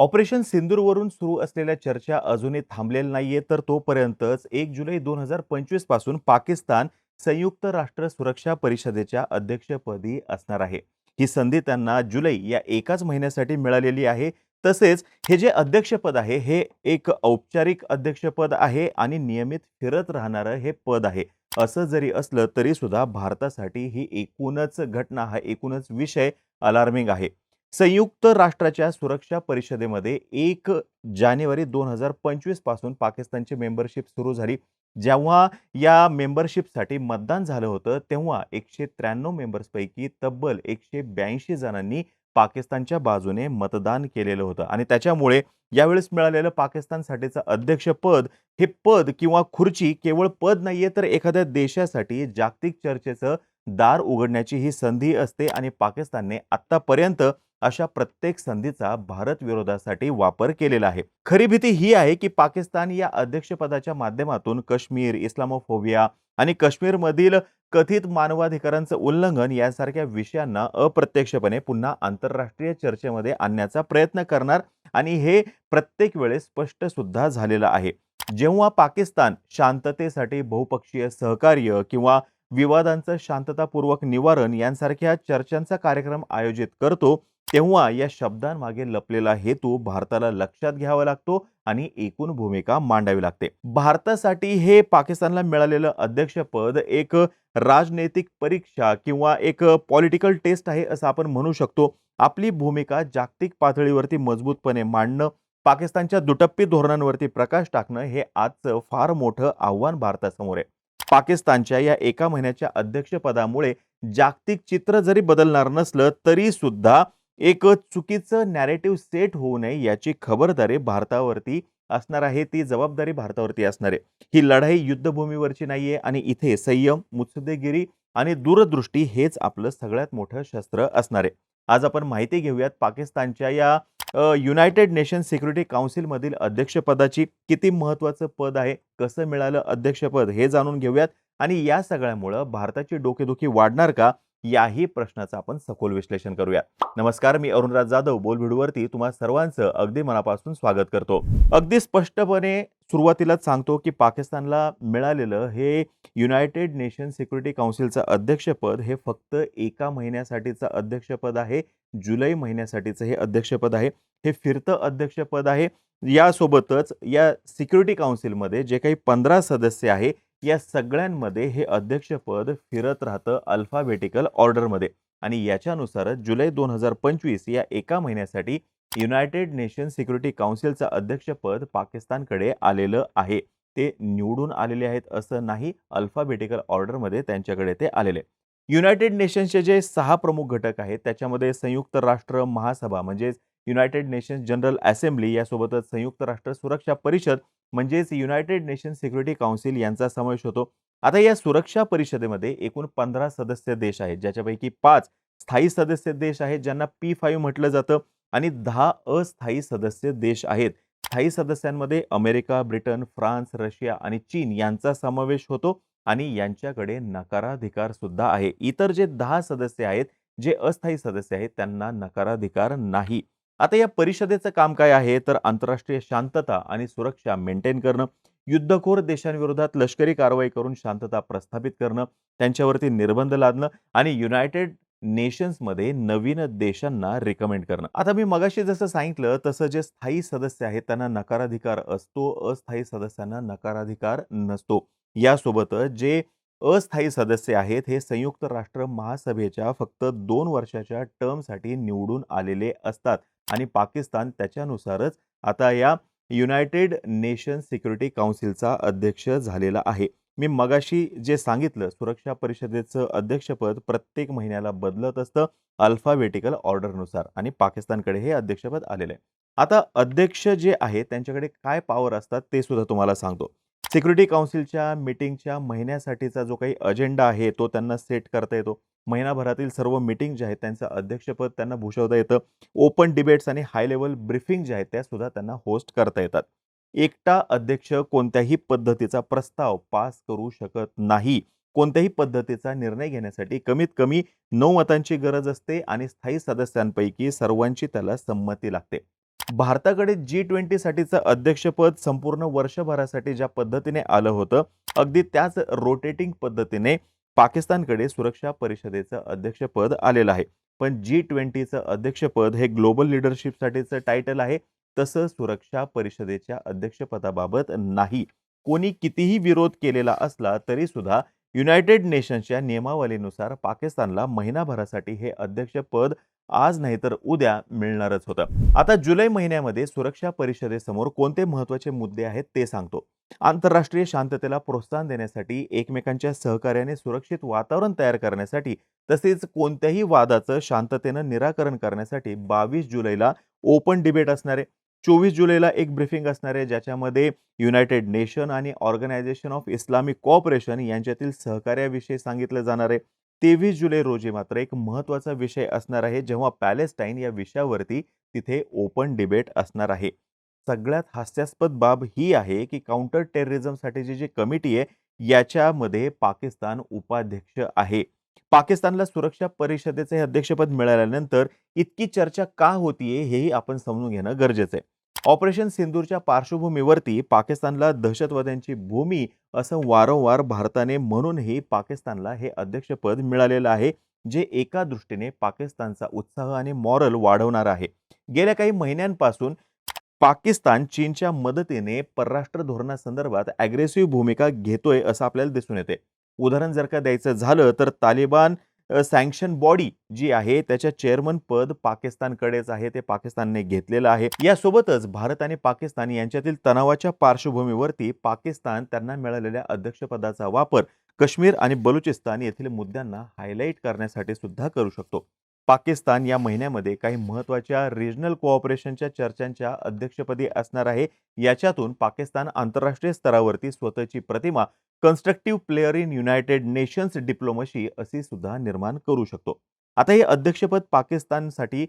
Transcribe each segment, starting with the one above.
Operation सिंदूरवरून सुरू असलेल्या चर्चा अजूनही थांबलेल्या नाहीये तर तोपर्यंतच एक जुलै दोन हजार पंचवीसपासून पाकिस्तान संयुक्त राष्ट्र सुरक्षा परिषदेच्या अध्यक्षपदी असणार आहे. ही संधी त्यांना जुलै या एकाच महिन्यासाठी मिळालेली आहे. तसेच हे जे अध्यक्षपद आहे हे एक औपचारिक अध्यक्षपद आहे आणि नियमित फिरत राहणारं हे पद आहे. असं जरी असलं तरी सुद्धा भारतासाठी ही एकूणच घटना हा एकूणच विषय अलार्मिंग आहे. संयुक्त राष्ट्राच्या सुरक्षा परिषदेमध्ये एक जानेवारी दोन हजार पंचवीसपासून पाकिस्तानची मेंबरशिप सुरू झाली. जेव्हा या मेंबरशिपसाठी मतदान झालं होतं तेव्हा एकशे त्र्याण्णव मेंबर्सपैकी तब्बल एकशे ब्याऐंशी जणांनी पाकिस्तानच्या बाजूने मतदान केलेलं होतं. आणि त्याच्यामुळे यावेळेस मिळालेलं पाकिस्तानसाठीचं अध्यक्षपद हे पद किंवा खुर्ची केवळ पद नाहीये तर एखाद्या देशासाठी जागतिक चर्चेचं दार उघडण्याची ही संधी असते. आणि पाकिस्तानने आत्तापर्यंत अशा प्रत्येक संधीचा भारत विरोधासाठी वापर केलेला आहे. खरी भीती ही आहे की पाकिस्तान या अध्यक्षपदाच्या माध्यमातून काश्मीर इस्लामोफोबिया आणि काश्मीरमधील कथित मानवाधिकारांचं उल्लंघन यासारख्या विषयांना अप्रत्यक्षपणे पुन्हा आंतरराष्ट्रीय चर्चेमध्ये आणण्याचा प्रयत्न करणार आणि हे प्रत्येक वेळेस स्पष्ट सुद्धा झालेलं आहे. जेव्हा पाकिस्तान शांततेसाठी बहुपक्षीय सहकार्य किंवा विवादांचं शांततापूर्वक निवारण यांसारख्या चर्चांचा कार्यक्रम आयोजित करतो तेव्हा या शब्दांमागे लपलेला हेतू भारताला लक्षात घ्यावा लागतो आणि एकूण भूमिका मांडावी लागते. भारतासाठी हे पाकिस्तानला मिळालेलं अध्यक्षपद एक राजनैतिक परीक्षा किंवा एक पॉलिटिकल टेस्ट आहे असं आपण म्हणू शकतो. आपली भूमिका जागतिक पातळीवरती मजबूतपणे मांडणं पाकिस्तानच्या दुटप्पी धोरणांवरती प्रकाश टाकणं हे आजचं फार मोठं आव्हान भारतासमोर आहे. पाकिस्तानच्या या एका महिन्याच्या अध्यक्षपदामुळे जागतिक चित्र जरी बदलणार नसलं तरी सुद्धा एक चुकीचं नॅरेटिव्ह सेट होऊ नये याची खबरदारी भारतावरती असणार आहे ती जबाबदारी भारतावरती असणार आहे. ही लढाई युद्धभूमीवरची नाहीये आणि इथे संयम मुत्सद्देगिरी आणि दूरदृष्टी हेच आपलं सगळ्यात मोठं शस्त्र असणार आहे. आज आपण माहिती घेऊयात पाकिस्तानच्या या युनायटेड नेशन सिक्युरिटी काउन्सिलमधील अध्यक्षपदाची किती महत्त्वाचं पद आहे कसं मिळालं अध्यक्षपद हे जाणून घेऊयात. आणि या सगळ्यामुळं भारताची डोकेदुखी वाढणार का याही प्रश्नाचं आपण सखोल विश्लेषण करूया नमस्कार मी अरुणराज जाधव. बोलभिडूवरती तुम्हा सर्वांचं अगदी मनापासून स्वागत करतो. अगदी स्पष्टपणे सुरुवातीलाच सांगतो की पाकिस्तानला मिळालेलं हे युनायटेड नेशन सिक्युरिटी काउन्सिलचं अध्यक्षपद हे फक्त एका महिन्यासाठीचं अध्यक्षपद आहे. जुलै महिन्यासाठीचं हे अध्यक्षपद आहे. हे फिरतं अध्यक्षपद आहे. यासोबतच या सिक्युरिटी काउन्सिलमध्ये जे काही पंधरा सदस्य आहे या सगळ्यांमध्ये हे अध्यक्षपद फिरत राहतं अल्फाबेटिकल ऑर्डरमध्ये. आणि याच्यानुसारच जुलै दोन हजार पंचवीस या एका महिन्यासाठी युनायटेड नेशन सिक्युरिटी काउन्सिलचं अध्यक्षपद पाकिस्तानकडे आलेलं आहे. ते निवडून आलेले आहेत असं नाही अल्फाबेटिकल ऑर्डरमध्ये त्यांच्याकडे ते आलेले. युनायटेड नेशन्सचे जे सहा प्रमुख घटक आहेत त्याच्यामध्ये संयुक्त राष्ट्र महासभा म्हणजेच युनायटेड नेशन्स जनरल असेंब्ली यासोबतच संयुक्त राष्ट्र सुरक्षा परिषद म्हणजेच युनायटेड नेशन सिक्युरिटी काउन्सिल यांचा समावेश होतो. आता या सुरक्षा परिषदेमध्ये एकूण पंधरा सदस्य देश आहेत ज्याच्यापैकी पाच स्थायी सदस्य देश आहेत ज्यांना पी फाईव्ह म्हटलं जातं आणि दहा अस्थायी सदस्य देश आहेत. स्थायी सदस्यांमध्ये अमेरिका ब्रिटन फ्रान्स रशिया आणि चीन यांचा समावेश होतो आणि यांच्याकडे नकाराधिकार सुद्धा आहे. इतर जे दहा सदस्य आहेत जे अस्थायी सदस्य आहेत त्यांना नकाराधिकार नाही. आता या परिषदेचं काम काय आहे? तर आंतरराष्ट्रीय शांतता आणि सुरक्षा मेंटेन करणं युद्धखोर देशांविरोधात लष्करी कारवाई करून शांतता प्रस्थापित करणं त्यांच्यावरती निर्बंध लादणं आणि युनायटेड नेशन्समध्ये नवीन देशांना रिकमेंड करणं. आता मी मगाशी जसं सांगितलं तसं जे स्थायी सदस्य आहेत त्यांना नकाराधिकार असतो अस्थायी सदस्यांना नकाराधिकार नसतो. यासोबतच जे अस्थायी सदस्य आहेत हे संयुक्त राष्ट्र महासभेच्या फक्त दोन वर्षाच्या टर्मसाठी निवडून आलेले असतात. आणि पाकिस्तान त्याच्यानुसारच आता या युनायटेड नेशन सिक्युरिटी काउन्सिलचा अध्यक्ष झालेला आहे. मी मगाशी जे सांगितलं सुरक्षा परिषदेचं अध्यक्षपद प्रत्येक महिन्याला बदलत असतं अल्फाबेटिकल ऑर्डरनुसार आणि पाकिस्तानकडे हे अध्यक्षपद आलेलं आहे. आता अध्यक्ष जे आहे त्यांच्याकडे काय पॉवर असतात ते सुद्धा तुम्हाला सांगतो. सिक्युरिटी काउन्सिलच्या मीटिंगच्या महिन्यासाठीचा जो काही अजेंडा आहे तो त्यांना सेट करता येतो. महिनाभरातील सर्व मीटिंग ज्या आहेत त्यांचं अध्यक्षपद त्यांना भूषवता येतं. ओपन डिबेट्स आणि हाय लेवल ब्रीफिंग ज्या आहेत त्या सुद्धा त्यांना होस्ट करता येतात. एकटा अध्यक्ष कोणत्याही पद्धतीचा प्रस्ताव पास करू शकत नाही. कोणत्याही पद्धतीचा निर्णय घेण्यासाठी कमीत कमी नऊ मतांची गरज असते आणि स्थायी सदस्यांपैकी सर्वांची त्याला संमती लागते. भारताकडे जी ट्वेंटीसाठीचं अध्यक्षपद संपूर्ण वर्षभरासाठी ज्या पद्धतीने आलं होतं अगदी त्याच रोटेटिंग पद्धतीने पाकिस्तानकडे सुरक्षा परिषदेचं अध्यक्षपद आलेलं आहे. पण जी ट्वेंटीचं अध्यक्षपद हे ग्लोबल लिडरशिपसाठीचं टायटल आहे तसं सुरक्षा परिषदेच्या अध्यक्षपदाबाबत नाही. कोणी कितीही विरोध केलेला असला तरी सुद्धा युनायटेड नेशन्सच्या नियमावलीनुसार पाकिस्तानला महिनाभरासाठी हे अध्यक्षपद आज नाही तर उद्या मिळणारच होतं. आता जुलै महिन्यामध्ये सुरक्षा परिषदेसमोर कोणते महत्त्वाचे मुद्दे आहेत ते सांगतो. आंतरराष्ट्रीय शांततेला प्रोत्साहन देण्यासाठी एकमेकांच्या सहकार्याने सुरक्षित वातावरण तयार करण्यासाठी तसेच कोणत्याही वादाचं शांततेनं निराकरण करण्यासाठी बावीस जुलैला ओपन डिबेट असणार आहे चोवीस जुलैला एक ब्रिफिंग असणार आहे ज्याच्यामध्ये युनायटेड नेशन आणि ऑर्गनायझेशन ऑफ इस्लामिक कॉपरेशन यांच्यातील सहकार्याविषयी सांगितलं जाणार आहे. तेवीस जुलै रोजी मात्र एक महत्त्वाचा विषय असणार आहे जेव्हा पॅलेस्टाईन या विषयावरती तिथे ओपन डिबेट असणार आहे. सगळ्यात हास्यास्पद बाब ही आहे की काउंटर टेररिझमसाठीची जी कमिटी आहे याच्यामध्ये पाकिस्तान उपाध्यक्ष आहे. पाकिस्तानला सुरक्षा परिषदेचे अध्यक्षपद मिळाल्यानंतर इतकी चर्चा का होतीये हेही आपण समजून घेणं गरजेचं आहे. ऑपरेशन सिंदूरच्या पार्श्वभूमीवरती पाकिस्तानला दहशतवाद्यांची भूमी असं वारंवार भारताने म्हणूनही पाकिस्तानला हे अध्यक्षपद मिळालेलं आहे जे एका दृष्टीने पाकिस्तानचा उत्साह आणि मॉरल वाढवणार आहे. गेल्या काही महिन्यांपासून पाकिस्तान चीनच्या मदतीने परराष्ट्र धोरणासंदर्भात अग्रेसिव्ह भूमिका घेतोय असं आपल्याला दिसून येते. उदाहरण जर का द्यायचं झालं तर तालिबान सँक्शन बॉडी जी आहे त्याच्या चेअरमन पद पाकिस्तानकडेच आहे ते पाकिस्तानने घेतलेलं आहे. यासोबतच भारत आणि पाकिस्तान यांच्यातील तणावाच्या पार्श्वभूमीवरती पाकिस्तान त्यांना मिळालेल्या अध्यक्षपदाचा वापर काश्मीर आणि बलुचिस्तान येथील मुद्द्यांना हायलाईट करण्यासाठी सुद्धा करू शकतो. पाकिस्तान या महिन्यामध्ये काही महत्त्वाच्या रिजनल कोऑपरेशनच्या चर्चांच्या अध्यक्षपदी असणार आहे. याच्यातून पाकिस्तान आंतरराष्ट्रीय स्तरावरती स्वतःची प्रतिमा constructive player in United Nations diplomacy अशी सुद्धा निर्माण करू शकतो. आता हे अध्यक्षपद पाकिस्तानसाठी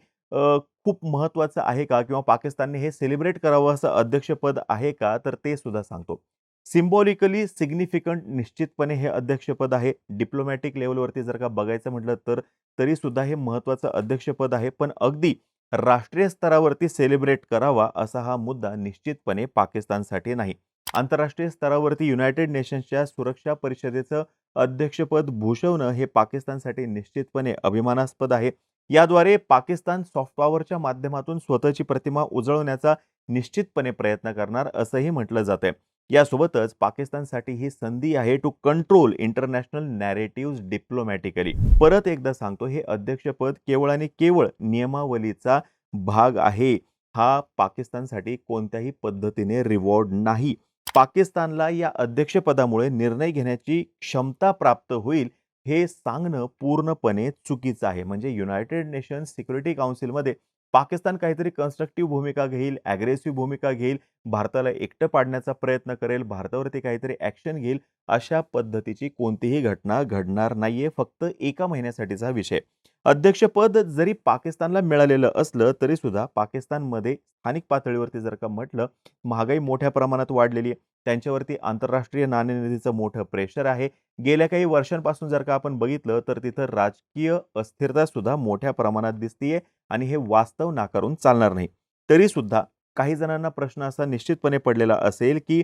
खूप महत्त्वाचं आहे का? किंवा पाकिस्तानने हे सेलिब्रेट करावं असं अध्यक्षपद आहे का? तर ते सुद्धा सांगतो. सिम्बॉलिकली सिग्निफिकंट निश्चितपणे हे अध्यक्षपद आहे. डिप्लोमॅटिक लेवलवरती जर का बघायचं म्हटलं तर तरी सुद्धा हे महत्त्वाचं अध्यक्षपद आहे. पण अगदी राष्ट्रीय स्तरावरती सेलिब्रेट करावा असा हा मुद्दा निश्चितपणे पाकिस्तानसाठी नाही. आंतरराष्ट्रीय स्तरावरती युनायटेड नेशन्सच्या सुरक्षा परिषदेचं अध्यक्षपद भूषवणं हे पाकिस्तानसाठी निश्चितपणे अभिमानास्पद आहे. याद्वारे पाकिस्तान सॉफ्ट पॉवरच्या माध्यमातून स्वतःची प्रतिमा उजळवण्याचा निश्चितपणे प्रयत्न करणार असंही म्हटलं जातंय. यासोबतच पाकिस्तानसाठी ही संधी आहे to control international narrative diplomatically परत एकदा सांगतो हे अध्यक्षपद केवळ आणि केवळ नियमावलीचा भाग आहे. हा पाकिस्तानसाठी कोणत्याही पद्धतीने रिवॉर्ड नाही. पाकिस्तानला या अध्यक्षपदामुळे निर्णय घेण्याची क्षमता प्राप्त होईल हे सांगणं पूर्णपणे चुकीचं आहे. म्हणजे युनायटेड नेशन्स सिक्युरिटी काउन्सिलमध्ये पाकिस्तान काहीतरी कन्स्ट्रक्टिव्ह भूमिका घेईल ॲग्रेसिव्ह भूमिका घेईल भारताला एकटं पाडण्याचा प्रयत्न करेल भारतावरती काहीतरी ॲक्शन घेईल अशा पद्धतीची कोणतीही घटना घडणार नाहीये फक्त एका महिन्यासाठीचा विषय. अध्यक्षपद जरी पाकिस्तानला मिळालेलं असलं तरी सुद्धा पाकिस्तानमध्ये स्थानिक पातळीवरती जर का म्हटलं महागाई मोठ्या प्रमाणात वाढलेली आहे. त्यांच्यावरती आंतरराष्ट्रीय नाणेनिधीचं मोठं प्रेशर आहे. गेल्या काही वर्षांपासून जर का आपण बघितलं तर तिथं राजकीय अस्थिरता सुद्धा मोठ्या प्रमाणात दिसतीये. आणि हे वास्तव नाकारून चालणार नाही. तरी सुद्धा काही जणांना प्रश्न असा निश्चितपणे पडलेला असेल की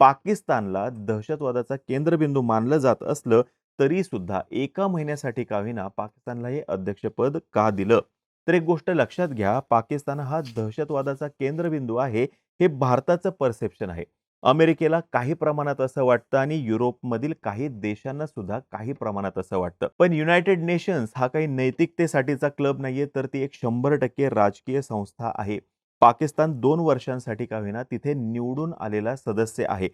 पाकिस्तानला दहशतवादाचा केंद्रबिंदू मानलं जात असलं तरी सुद्धा एका महिन्यासाठी का होईना पाकिस्तानला हे अध्यक्षपद का दिलं? तर एक गोष्ट लक्षात घ्या पाकिस्तान हा दहशतवादाचा केंद्रबिंदू आहे हे भारताचं परसेप्शन आहे. अमेरिकेला काही प्रमाणात असं वाटतं आणि युरोपमधील काही देशांना सुद्धा काही प्रमाणात असं वाटतं. पण युनायटेड नेशन्स हा काही नैतिकतेसाठीचा क्लब नाहीये तर ती एक शंभर टक्के राजकीय संस्था आहे. पाकिस्तान दोन वर्षांसाठी का होईना तिथे निवडून आलेला सदस्य आहे.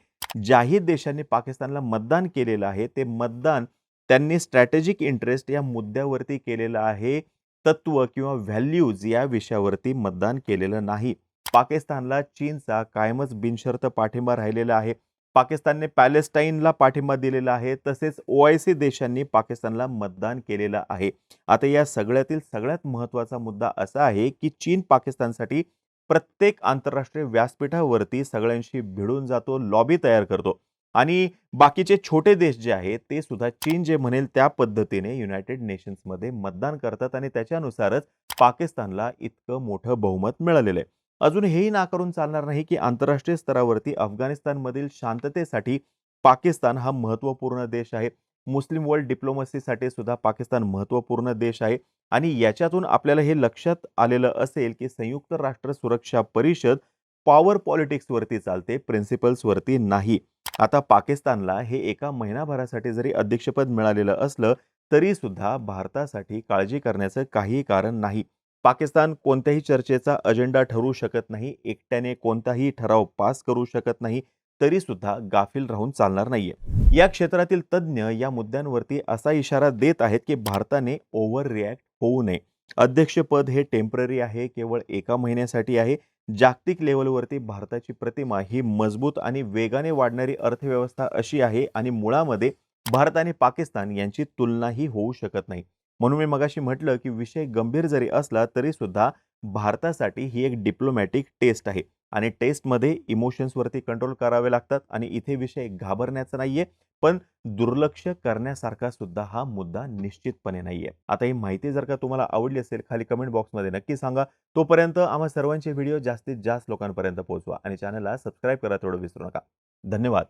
ज्याही देशांनी पाकिस्तानला मतदान केलेलं आहे ते मतदान त्यांनी स्ट्रॅटेजिक इंटरेस्ट या मुद्द्यावरती केलेलं आहे तत्व किंवा व्हॅल्यूज या विषयावरती मतदान केलेलं नाही. पाकिस्तानला चीनचा कायमच बिनशर्त पाठिंबा राहिलेला आहे. पाकिस्तानने पॅलेस्टाईनला पाठिंबा दिलेला आहे. तसेच ओ आय सी देशांनी पाकिस्तानला मतदान केलेलं आहे. आता या सगळ्यातील सगळ्यात महत्त्वाचा मुद्दा असा आहे की चीन पाकिस्तानसाठी प्रत्येक आंतरराष्ट्रीय व्यासपीठावरती सगळ्यांशी भिडून जातो लॉबी तयार करतो. आणि बाकीचे छोटे देश जे आहेत ते सुद्धा चीन जे म्हणेल त्या पद्धतीने युनायटेड नेशन्समध्ये मतदान करतात आणि त्याच्यानुसारच पाकिस्तानला इतकं मोठं बहुमत मिळालेलं आहे. अजून हेही नाकारून चालणार नाही की आंतरराष्ट्रीय स्तरावरती अफगाणिस्तानमधील शांततेसाठी पाकिस्तान हा महत्त्वपूर्ण देश आहे. मुस्लिम वर्ल्ड डिप्लोमसीसाठी सुद्धा पाकिस्तान महत्त्वपूर्ण देश आहे. आणि याच्यातून आपल्याला हे लक्षात आलेलं असेल की संयुक्त राष्ट्र सुरक्षा परिषद पॉवर पॉलिटिक्सवरती चालते प्रिन्सिपल्सवरती नाही. आता पाकिस्तानला हे एका महिनाभरासाठी जरी अध्यक्षपद मिळालेलं असलं तरी सुद्धा भारतासाठी काळजी करण्याचं काही कारण नाही. पाकिस्तान कोणत्याही चर्चेचा अजेंडा ठरवू शकत नाही एकट्याने कोणताही ठराव पास करू शकत नाही तरी सुद्धा गाफील राहून चालणार नाहीये. या क्षेत्रातील तज्ज्ञ या मुद्द्यांवरती असा इशारा देत आहेत की भारताने ओव्हर रिॲक्ट होऊ नये. अध्यक्षपद हे टेंपररी आहे केवळ एका महिन्यासाठी आहे. जागतिक लेवलवरती भारताची प्रतिमा ही मजबूत आणि वेगाने वाढणारी अर्थव्यवस्था अशी आहे आणि मुळामध्ये भारत आणि पाकिस्तान यांची तुलनाही होऊ शकत नाही. म्हणून मी मगाशी म्हटलं की विषय गंभीर जरी असला तरी सुद्धा भारतासाठी ही एक डिप्लोमॅटिक टेस्ट आहे. आणि टेस्टमध्ये इमोशन्सवरती कंट्रोल करावे लागतात आणि इथे विषय घाबरण्याचा नाही आहे पण दुर्लक्ष करण्यासारखा सुद्धा हा मुद्दा निश्चितपणे नाही आहे आता ही माहिती जर का तुम्हाला आवडली असेल खाली कमेंट बॉक्समध्ये नक्की सांगा. तोपर्यंत आम्हा सर्वांचे व्हिडिओ जास्तीत जास्त लोकांपर्यंत पोहोचवा आणि चॅनलला सबस्क्राईब करा थोडं विसरू नका. धन्यवाद.